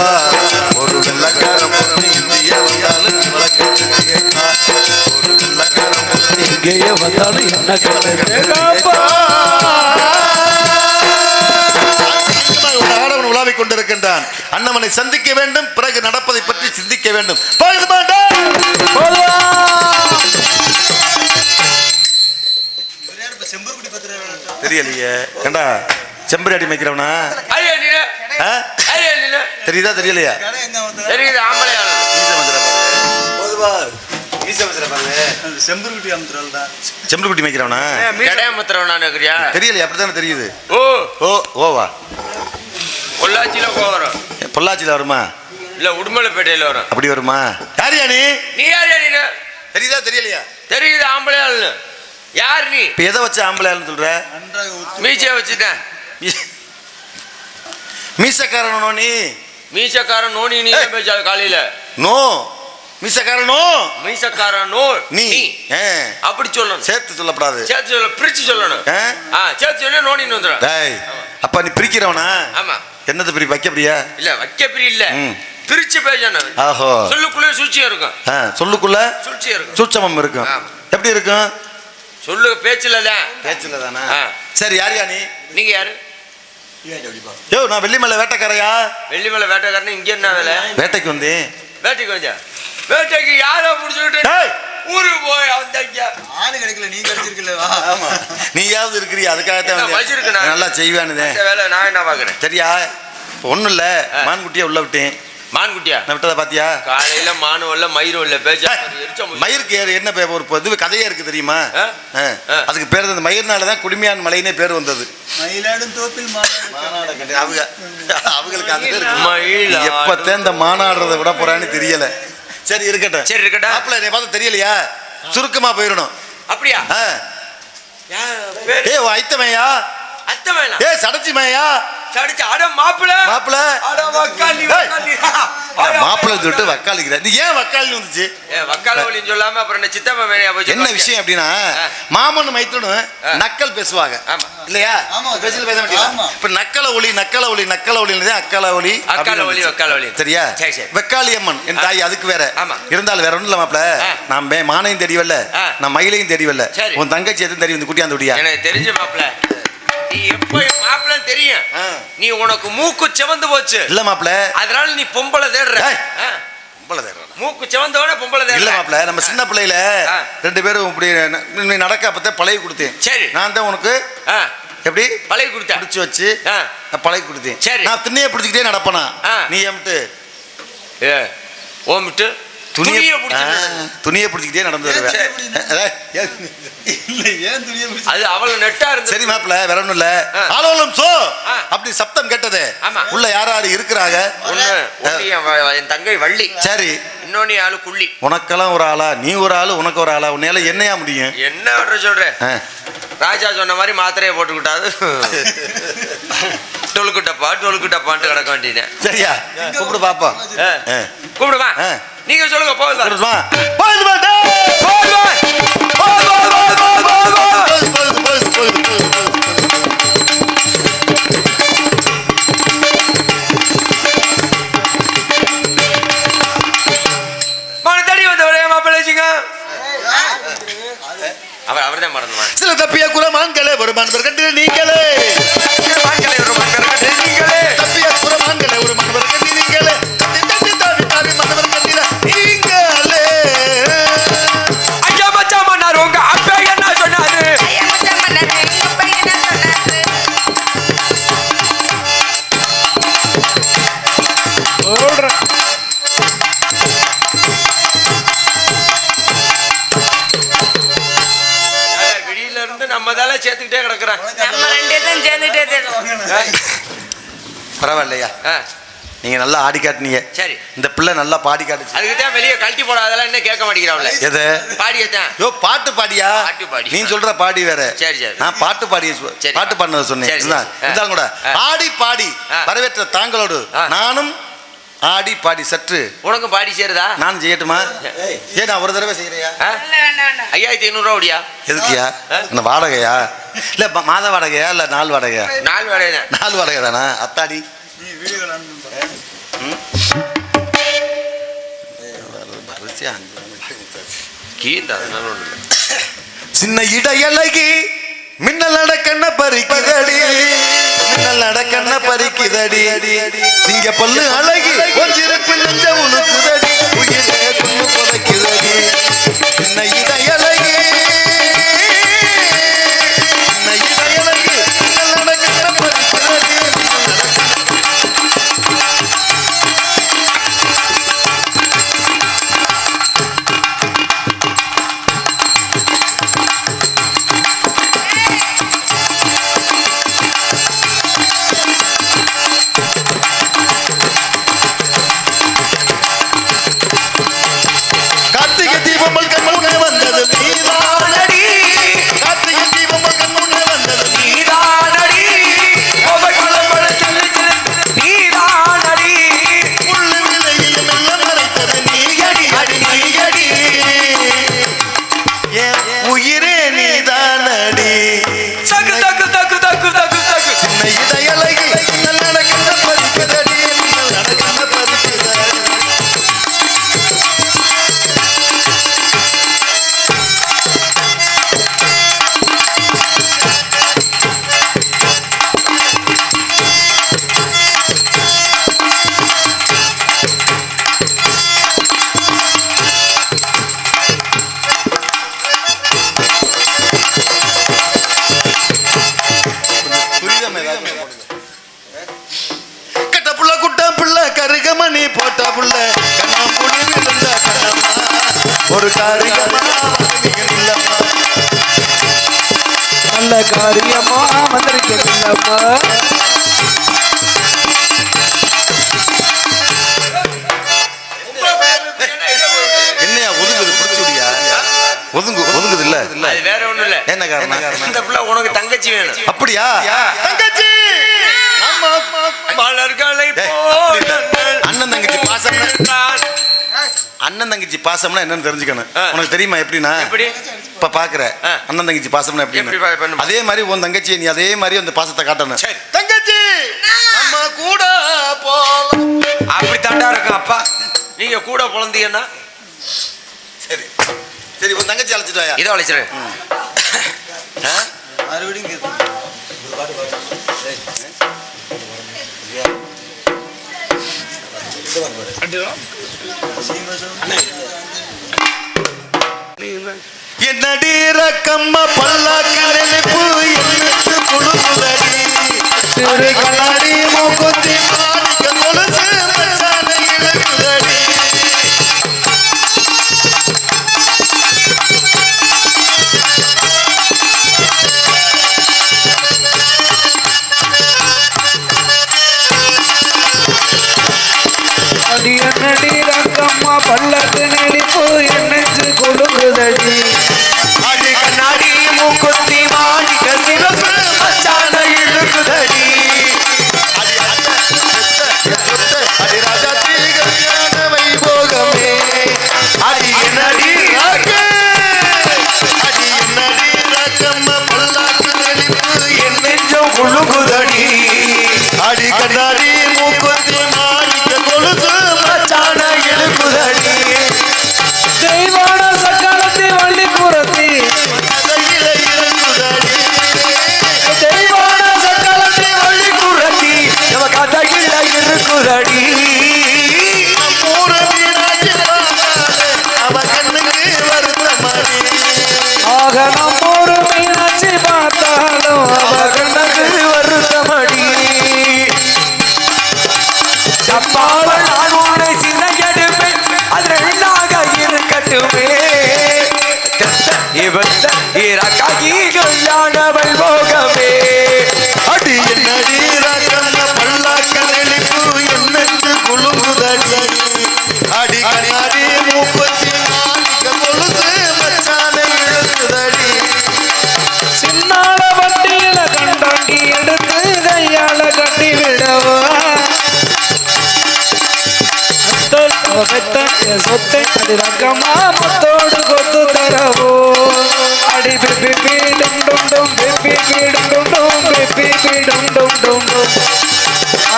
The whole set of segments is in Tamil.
கேப்பா ஒரு வெள்ளக்காரன் பொண்ணு இந்தியா வந்தாலும் ஒரு வெள்ளக்காரன் பொண்ணு இங்கேயே வந்தாலும் என்ன ஆடவன் உலாவிக் கொண்டிருக்கின்றான். அண்ணவனை சந்திக்க வேண்டும் பிறகு நடப்பதை பற்றி சிந்திக்க வேண்டும். தெரியலையே. ஏண்டா செம்பரி அடி மேய்க்கிறவனா ஐயா நீனு ஆ? ஐயா நீனு தெரியுதா தெரியலையா? தெரியுது ஆம்பளையாளு பாரு. மீசை மதுரை பாரு செம்பருக்குட்டி செம்பருக்குட்டி மேய்க்கிறவனா? கடையா தெரியலையா அப்படித்தானே தெரியுது. ஓ. ஓ ஓவா பொள்ளாச்சியில போகிறோம் பொள்ளாச்சியில் வருமா? இல்ல உடுமலைப்பேட்டையில வரும். அப்படி வருமா? யாரியா நீ? நீ யார் நீனு? தெரியுதா தெரியலையா? தெரியுது ஆம்பளையாளுன்னு யார் நீ? இப்போ எதை வச்சு ஆம்பளையான்னு சொல்ற? நன்றாக ஒத்து மீசைய வச்சுட்டேன். மீசக்காரனோ நீ? மீசக்காரன் நீ ஏய். பேசாது காலையில? நோ. மீசக்காரனோ மீசக்காரன் நோ நீ. அப்படி சொல்லணும். சேர்த்து சொல்லப்படாது. சேர்த்து சொல்ல பிரிச்சு சொல்லணும். சேர்த்து நோனின்னு வந்துடும் டேய் அப்ப நீ பிரிக்கிறவனா? ஆமா. என்னது பிரி வைக்க பிரியா இல்ல வைக்க பிரி இல்ல. பிரிச்சு பேசணும். ஆஹோ. சொல்லுக்குள்ளே சூழ்ச்சியா இருக்கும். சொல்லுக்குள்ள சூழ்ச்சியா இருக்கும். சூட்சமம் இருக்கும். எப்படி இருக்கும்? சொல்லு பேச்சுல தான் பேச்சுல தானே. சரி யாரியா நீ? நீங்க யாரு? யோ நான் வெள்ளிமலை வேட்டைக்காரையா? வெள்ளிமலை வேட்டைக்காரன் இங்க என்ன வேலை? வேட்டைக்கு வந்தேன். வேட்டைக்கு வந்தா வேட்டைக்கு யாரோ புடிச்சுக்கிட்டு ஊருக்கு போய் வந்தாங்க. ஆளு கிடைக்கல நீ கிடைச்சிருக்கல ஆமா. நீயாவது இருக்கிறியா? அதுக்காகத்தான் என்ன வச்சிருக்கு வந்தேன். நான்? நல்லா செய்வானுதே வேலை நான் என்ன பாக்குறேன் சரியா? ஒன்றும் இல்லை. மான்குட்டியை உள்ள விட்டேன். மான்குட்டியா? நான் விட்டதை பாத்தியா? காலையில மானும் இல்ல மயிரும் இல்ல பேச்ச மயிருக்கு ஏறு என்ன பேர் ஒரு இது கதையே இருக்கு தெரியுமா. அதுக்கு பேர் அந்த மயிர்னால தான் குடுமியான் மலைனே பேர் வந்தது. மயிலாடும் தோப்பில் அவங்க அவங்களுக்கு அந்த பேர் எப்பத்தான் இந்த மாநாடுறதை விட போறான்னு தெரியல. சரி இருக்கட்டும். சரி இருக்கட்டும். மாப்பிள்ளை என்னை பார்த்து தெரியலையா? சுருக்கமா போயிடணும். அப்படியா? ஏ ஐத்தமையா அத்தை வேணாம் ஏ சடச்சி மேயா சடிச்சு அட மாப்பிள மாப்பிள்ள அட வக்காலி. வக்காலி சொல்லிட்டு வக்காளிக்கிற நீ ஏன் வக்காளி வந்துச்சு ஏ வக்கால ஒளின்னு சொல்லாம அப்புறம் என்ன சித்தப்பா மேனையா என்ன விஷயம் அப்படின்னா. மாமன் மைத்தனும். நக்கல் பேசுவாங்க ஆமா. இல்லையா. பேசல பேச. இப்ப நக்கல ஒளி நக்கல ஒளி நக்கல ஒளி அக்கல ஒளி அக்கால ஒளி. வக்கால ஒளி. சரியா சரி, சரி. வெக்காளி அம்மன் என் தாய் அதுக்கு வேற. இருந்தாலும் வேற ஒண்ணும் இல்ல மாப்ள ஆ. நான் மானையும் தெரியவல்ல. நான் மயிலையும் தெரியவல்ல. உன் தங்கச்சி எதுவும் தெரியும் இந்த குட்டியாந்து குட்டியா எனக்கு தெரிஞ்ச மாப்பிள நீ எப்ப மாப்பிளன்னு தெரியும்? ஆ. நீ உனக்கு மூக்கு செவந்து போச்சு. இல்ல மாப்ள அதனால நீ பொம்பளை தேடுற. பொம்பளை தேடுறேன். மூக்கு செவந்தவன பொம்பளை தேடுற. இல்ல மாப்ள நம்ம சின்ன பிள்ளையில. ரெண்டு பேரும் இப்படி ந- நடக்க அப்பதான் பழகி கொடுத்தேன். சரி. நான் தான் உனக்கு எப்படி? பழகி கொடுத்த பிடிச்சு வச்சு பழகி கொடுத்தேன். சரி. நான் திண்ணையை பிடிச்சிக்கிட்டே நடப்பனா. நீ ஏமிட்டு ஏ ஓமிட்டு துணியை துணியை பிடிச்சிக்கிட்டே நடந்து வருவேன் அது அவ்வளவு நெட்டா இருந்தது. சரி மாப்பிள வேற ஒண்ணும் இல்ல. ஆலோலம் சோ. அப்படி சப்தம் கேட்டது. உள்ள யார் யாரு இருக்கிறாங்க என் தங்கை வள்ளி. சரி. இன்னொன்னு ஆளு குள்ளி. உனக்கெல்லாம் ஒரு ஆளா? நீ ஒரு ஆளு உனக்கு ஒரு ஆளா? உன்னால என்னையா முடியும்? என்ன சொல்ற. ராஜா சொன்ன மாதிரி மாத்திரையை போட்டுக்கிட்டாது. டொலுக்கு டப்பா டொலுக்கு டப்பான்ட்டு கிடக்க வேண்டியது சரியா கூப்பிடு பாப்போம் ஆ. நீங்க சொல்லுங்க போகுதா டேய்! போகுதா போகுதா போகுதா போகுதா நீங்க நல்லா ஆடி காட்டுனீங்க. சரி. இந்த பிள்ளை நல்லா பாடி காட்டுச்சு. அதுக்கு தான் வெளியே கழட்டி போடாதெல்லாம் என்ன கேட்க மாட்டேங்கிறான்ல எது? பாடியத்தான் யோ பாட்டு பாடியா? பாட்டு பாடி. நீ சொல்ற பாடி வேற. சரி, சரி. நான் பாட்டு பாடிய. பாட்டு பாடினதை சொன்னேன். இதுதான் கூட. ஆடி பாடி ஆ. வரவேற்ற தாங்களோடு ஆ. நானும் ஆடி பாடி சற்று. உனக்கும் பாடி சேருதா? நானும் செய்யட்டுமா? ஏன் நான் ஒரு தடவை செய்யறியா? ஐயாயிரத்தி ஐநூறுரூவா ஓடியா? எதுக்கியா? என்ன வாடகையா? இல்ல மாத வாடகையா? இல்ல நாள் வாடகையா? வேலையை தான் நாள் வாடகை தானா அத்தாடி. சின்ன இடையலகி மின்னல் அடக்கண்ண பறிக்குதடி. மின்னல் அடக்கண்ண அடி சிங்க பல்லு அழ ஒரு காரியமா? நல்ல காரியமா? வந்திருக்கீங்களம்மா ஒதுங்கு ஒதுங்குது இல்ல வேற ஒண்ணும் இந்த பிள்ளை உனக்கு தங்கச்சி வேணும். அப்படியா? தங்கச்சி! மலர்களை அண்ணன் தங்கச்சி பாசம்? அண்ணன் தங்கச்சி பாசம்னா என்னன்னு தெரிஞ்சுக்கணும். உனக்கு தெரியுமா எப்படின்னா? இப்ப பாக்குற. அண்ணன் தங்கச்சி பாசம்னா எப்படி அதே மாதிரி உன் தங்கச்சி நீ அதே மாதிரி அந்த பாசத்தை காட்டணும். தங்கச்சி நம்ம கூட போலாம் அப்படி தாண்டா இருக்கும் அப்பா? நீங்க கூட பிறந்தீங்கன்னா சரி. சரி உன் தங்கச்சி அழைச்சிட்டு வாயா. இதை அழைச்சிரு. மறுபடியும் என்னடி ரக்கம்மா பல்லாக்கு நினைப்பு? என்னட்டு முழு முதலி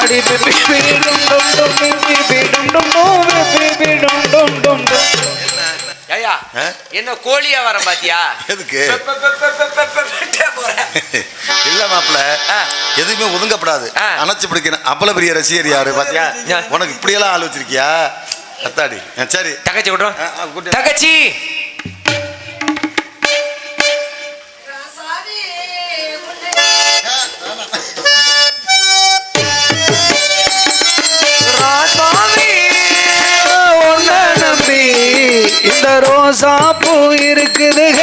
ஆடி ஐயா என்ன கோழியா வரேன் பாத்தியா? எதுக்கு? இல்ல மாப்பிள எதுவுமே ஒதுங்கப்படாது. அணைச்சு பிடிக்கணும். அப்பள பெரிய ரசிகர் யாரு பாத்தியா? உனக்கு இப்படியெல்லாம் ஆள் வச்சிருக்கியா? அத்தாடி. சரி. தகச்சி விட்றோம் தகச்சி இந்த ரோசா பூ இருக்குதுங்க.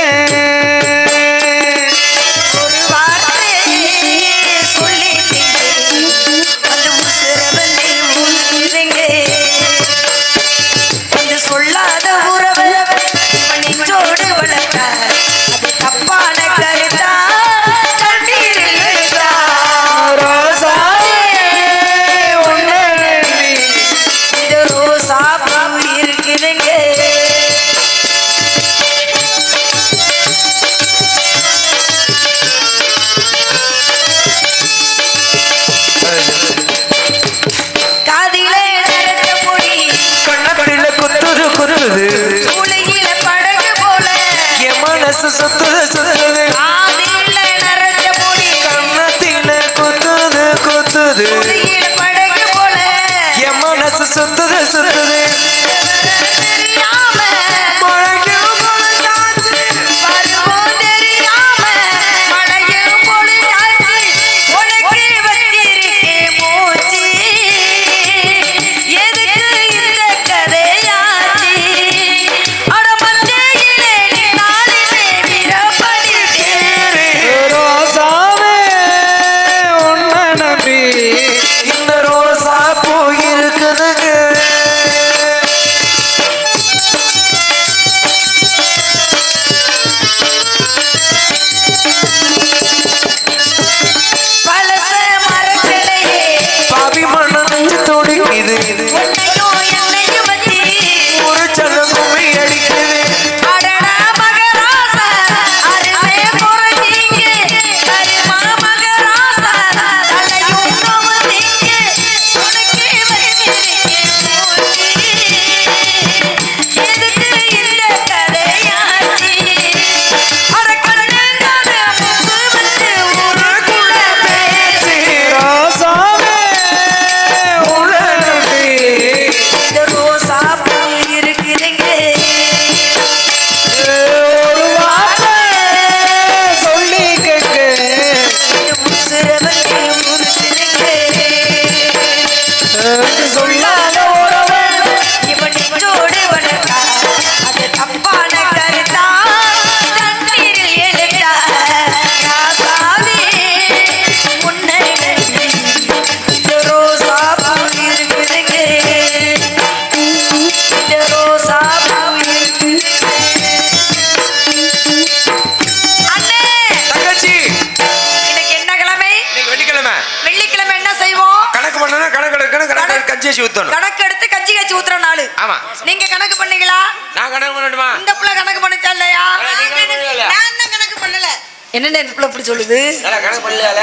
என்னென்ன இந்த புள்ள இப்படி சொல்லுது? கணக்கு பண்ணலையால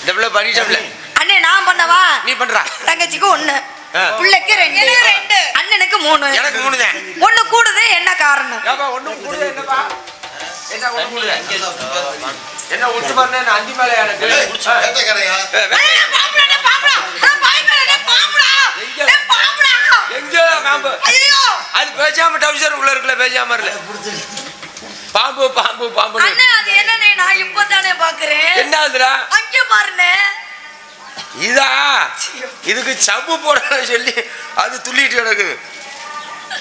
இந்த பிள்ளை பண்ணிட்டோம்ல அண்ணே நான் பண்ணவா? நீ பண்றா. தங்கச்சிக்கு ஒண்ணு. புள்ளைக்கு ரெண்டு. அண்ணனுக்கு மூணு. எனக்கு மூணு தான் ஒண்ணு கூடுது என்ன காரணம்? ஏப்பா ஒண்ணும் கூடுதல் என்னப்பா? என்ன ஒண்ணு ஒட்டு பண்ண அஞ்சு மேல எனக்கு அது பேசாம டவுசர் உள்ள இருக்குல்ல பேசாம இல்ல பாம்பு பாம்பு பாம்பு அண்ணே அது என்னண்ணே? நான் இப்பதானே பாக்குறேன். என்ன அதுடா அங்க பாருண்ணே. இதா? இதுக்கு சம்பு போடணும் சொல்லி அது துள்ளிட்டு கிடக்குது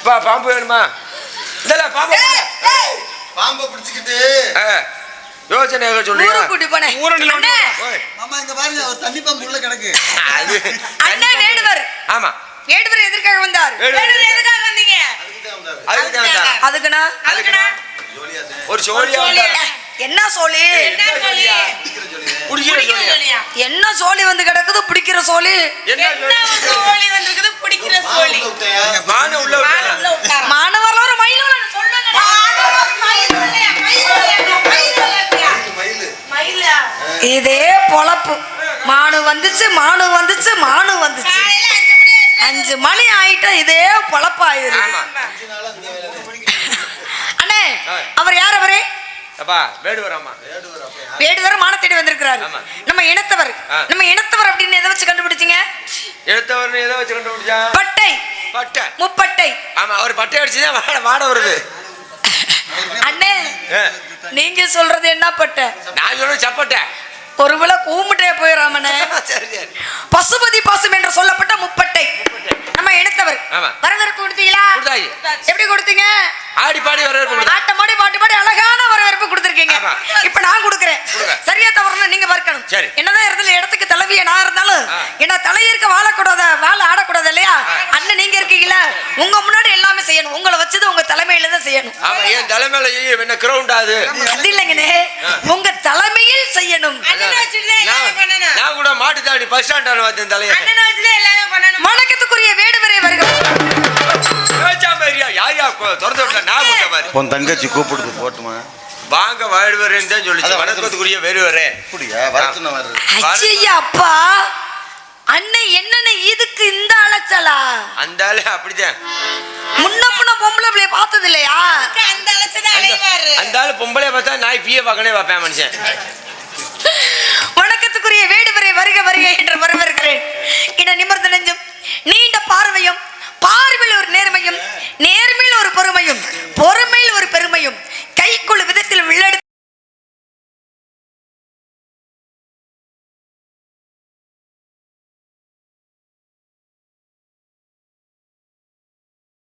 பா பாம்பு வேணுமா? இல்ல பாம்பு பாம்பை பிடிச்சிக்கிட்டு யோசனை ஊருக்கு கூட்டி போனேன். ஊரணில அண்ணே. ஓய். மாமா இங்க பாருங்க ஒரு தண்ணி பம்பு உள்ள கிடக்கு. அது அண்ணே வேடுவர். ஆமா. வேடுவர் எதற்காக வந்தார்? வேடுவர் வந்தீங்க? அதுக்கு தான் ஒரு சோழியா வந்தா. என்ன சோழி? என்ன சோழி? வந்து கிடக்குது? பிடிக்கிற சோழி. ஒரு மயில் இதே பொழப்பு. மானு வந்துச்சு மானு வந்துச்சு மானு வந்துச்சு. அஞ்சு மணி ஆயிட்டா இதே பொழப்பாயிரு ஆமா அண்ணே ஆ. அவர் யார் அவரே அப்பா வேடுவர் வந்திருக்கிறார். நம்ம இனத்தவர். நம்ம இனத்தவர் அப்படின்னு எதை வச்சு கண்டுபிடிச்சீங்க? எடுத்தவர்னு ஏதோ வச்சு கண்டுபிடிச்சா? பட்டை. பட்டை. முப்பட்டை. ஆமா அவர் பட்டை அடிச்சுதான் வாட வாட வருது. அண்ணே. நீங்க சொல்றது என்ன பட்டை? நான் சொல்றது சப்பட்டை. ஒருவேளை கூமுட்டே போயிடாமனே சரி சரி. பசுபதி பாசம் என்று சொல்லப்பட்ட முப்பட்டை. இனத்தவர் ஆமா. வரவேற்பு கொடுத்தீங்களா. எப்படி கொடுத்தீங்க ஆடி பாடி வரவேற்பு. ஆட்டம் பாடி பாட்டு பாடி அழகான வரவேற்பு கொடுத்திருக்கீங்க. இப்ப நான் கொடுக்குறேன். சரியா தவறுன்னு நீங்க பார்க்கணும். என்னதான் இடத்துல இடத்துக்கு தலைவிய நான் இருந்தாலும். என்ன தலையிருக்க வாழக்கூடாத வாழ ஆடக்கூடாது இல்லையா. அண்ணன் நீங்க இருக்கீங்களா உங்க முன்னாடி எல்லாமே செய்யணும் உங்களை வச்சது உங்க தலைமையில தான் செய்யணும் ஆமா என் தலைமையில என்ன கிரவுண்ட் ஆகுது அது இல்லைங்கண்ணே. உங்க தலைமையில் செய்யணும் நான் நான் கூட மாட்டு தாண்டி பஸ் ஸ்டாண்டான பார்த்தேன் தலையை வணக்கத்துக்குரிய திறந்து விட்டா உன் தங்கச்சி கூப்பிடுது போட்டுமா? வாங்க வாழ்வரேன்னு தான் சொல்லிச்சு. வணக்கத்துக்குரிய வேறுவரே அப்படியா வரத்துன வர்றது. ஐயா அப்பா அண்ணன் என்னென்ன இதுக்கு இந்த அலைச்சலா? அந்த ஆளு அப்படிதான். முன்ன பின்ன பொம்பளை பிள்ளைய பார்த்தது இல்லையா அந்த- அந்த ஆளு பொம்பளை பார்த்தா நாய் பிய பார்க்கனே பார்ப்பேன் மனுஷன். வணக்கத்துக்குரிய வேடுவரை வருக வருக என்று வரவேற்கிறேன். என நிமிர்ந்த நெஞ்சும் நீண்ட பார்வையும் பார